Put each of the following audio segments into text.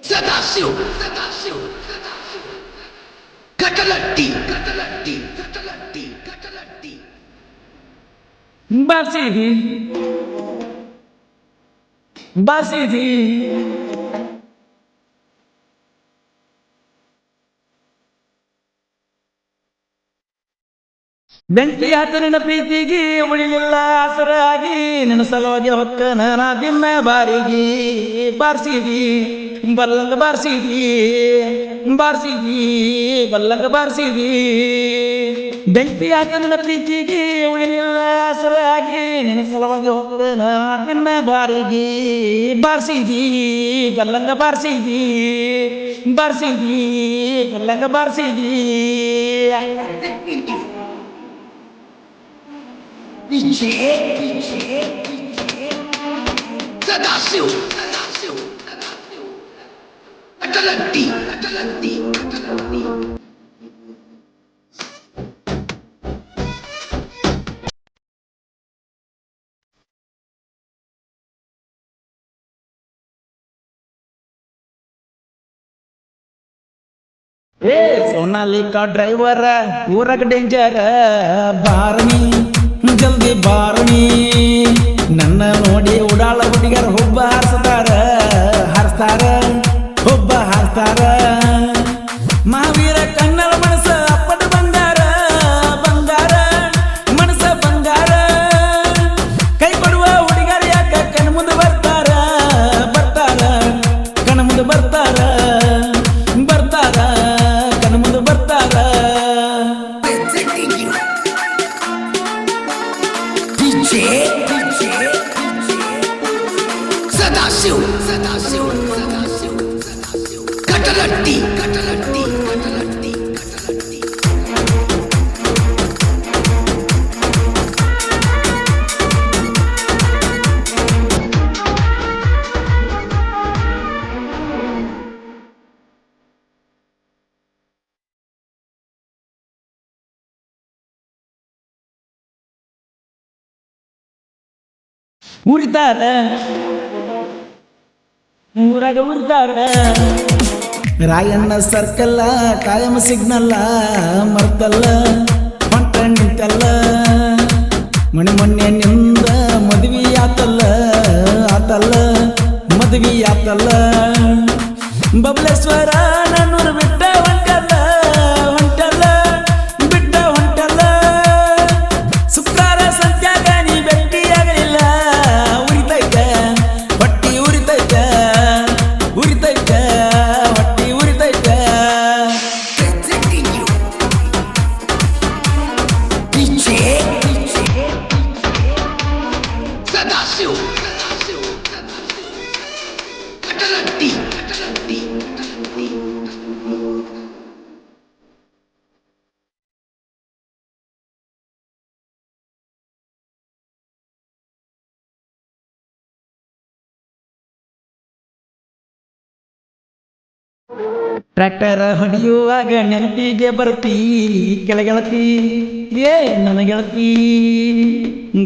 Sedácio! Tá Sedácio! Catalati! Catalati! Catalati! Catalati! Basiri! Basiri! ಬೆಂಕಿ ಹತ್ತ ನಿನ್ನ ಪ್ರೀತಿಗೆ ಉಳಿಲಿಲ್ಲ ಹಸರಾಗಿ ನಿನ್ನ ಸಲುವಾಗಿ ಹೊಕ್ಕನ ನಾ ದಿನ ಬಾರಿಗೆ. ಬಾರಿಸಿದಿ ಬಲ್ಲಂಗ ಬಾರಿಸಿದಿ ಬಾರಿಸಿದಿ ಬಲ್ಲಂಗ ಬಾರಿಸಿದಿ ಬೆಂಕಿ ಹತ್ತ ನಿನ್ನ ಪ್ರೀತಿಗೆ ಉಳಿಲಿಲ್ಲ ಹಸರಾಗಿ ನಿನ್ನ ಸಲುವಾಗಿ ಹೊಕ್ಕನ ನಾ ಬಾರಿಗಿ ಬಾರಿಗೆ. ಬಾರಿಸಿದಿ ಬಲ್ಲಂಗ ಬಾರಿಸಿದಿ ಬಾರಿಸಿದಿ ಬಲ್ಲಂಗ ಬಾರಿಸಿದಿ DJ Tadasio Tadasio Tadasio Atalanti Atalanti டிரைவர ஊரக டேஞ்சர பாரணி ಜಲ್ದಿ ಬಾರಣಿ ನನ್ನ ನೋಡಿ ಉಡಾಳ ಹುಡುಗರ ಹುಬ್ಬ ಹಾರಿಸ್ತಾರ. DJ సదాశివ్ సదాశివ్ సదాశివ్ సదాశివ్ కటరట్టి ಉರಿತಾರ ಊರಾಗ ಉರಿತಾರ ರಾಯಣ್ಣ ಸರ್ಕಲ್ಲ ಕಾಯಂ ಸಿಗ್ನಲ್ಲ ಮರ್ತಲ್ಲ ಹೊಂಟ ನಿಂತಲ್ಲ ಮಣಿ ಮೊನ್ನೆ ನಿಂದ ಮದ್ವಿ ಆತಲ್ಲ ಆತಲ್ಲ ಮದ್ವಿ ಆತಲ್ಲ ಬಬಲೇಶ್ವರ Music ಟ್ರ್ಯಾಕ್ಟರ್ ಹೊಡೆಯುವಾಗ ನೆನಪಿಗೆ ಬರ್ತೀ ಕೆಳಗೆಳತಿ ಏ ನನ್ನ ಗೆಳತಿ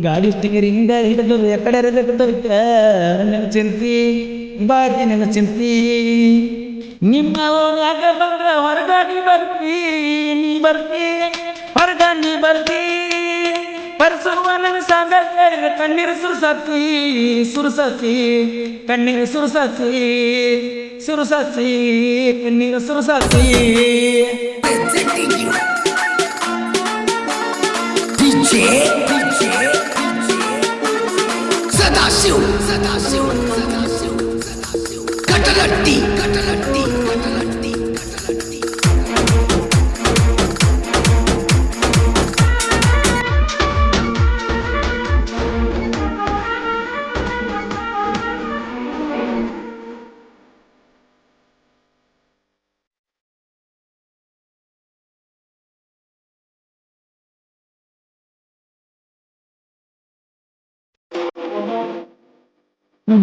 ಗಾಡಿ ಸ್ಟಿಂಗರಿಂದ ಹಿಡಿದು ಎಕಡೆ ನನ್ನ ಚಿಂತಿ ಬಾಜಿ ನನ್ನ ಚಿಂತಿ ನಿಮ್ಮ ಬಂದ್ರ ಹೊರಗಾಡಿ ಬರ್ತೀ, ನೀ ಬರ್ತೀ, ಹೊರಗಾಡಿ ಬರ್ತಿ. ಪರಸುವ ನನ್ನ ಸಾಂಗ ಕಣ್ಣೀರು ಸುರ್ಸತಿ ಸುರ್ಸತಿ ಕಣ್ಣೀರು ಸುರ್ಸತಿ Sursati, ni sursati. DJ, DJ, Sadasiu, Sadasiu, Sadasiu, Sadasiu, Sadasiu, Sadasiu, Sadasiu,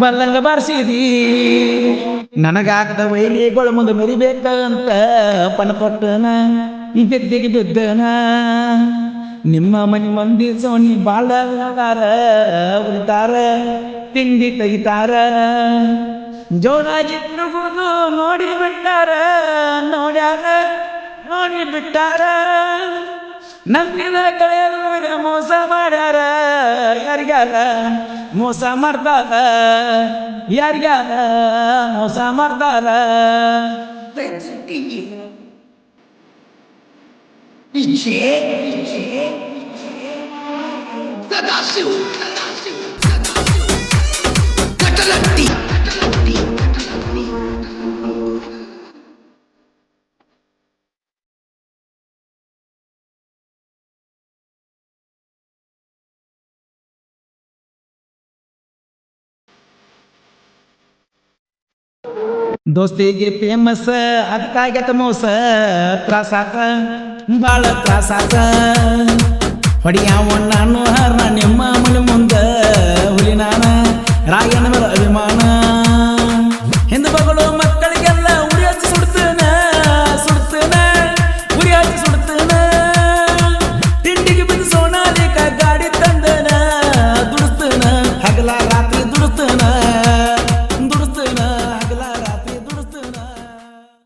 ಬಲ್ಲಂಗ ಬಾರಿಸಿದಿ. ನನಗಾಗದ ವೈಲಿಗಳು ಮುಂದೆ ಮೆರಿಬೇಕಂತ ಈ ಬೆದ್ದಿಗೆ ಬಿದ್ದನ. ನಿಮ್ಮ ಮನೆ ಮಂದಿ ಸೋಣಿ ಬಾಳ ಉಳಿತಾರ ತಿಂಡಿ ತೆಗಿತಾರ. ತಿರುಗುದು ನೋಡಿ ಬಿಟ್ಟಾರ, ನೋಡ್ಯಾರ, ನೋಡಿ ಬಿಟ್ಟಾರ. ನಮ್ಮಿಂದ ಕಳೆಯ ಮೋಸ ಮಾಡ್ಯಾರ ಯಾರಿಗಾರ Musa mardala yargala Musa mardala Sadasu Sadasu Sadasu Catalanti Catalanti ದೋಸ್ತಿಗೆ ಫೇಮಸ್ ಅದಕ್ಕಾಗಿ ಮೋಸ ತ್ರಾಸ ಬಾಳ ತ್ರಾಸಾತ. ಹೊಡಿಯಾವ ನಾನು ಹರ ನಿಮ್ಮ ಮನೆ ಮುಂದೆ.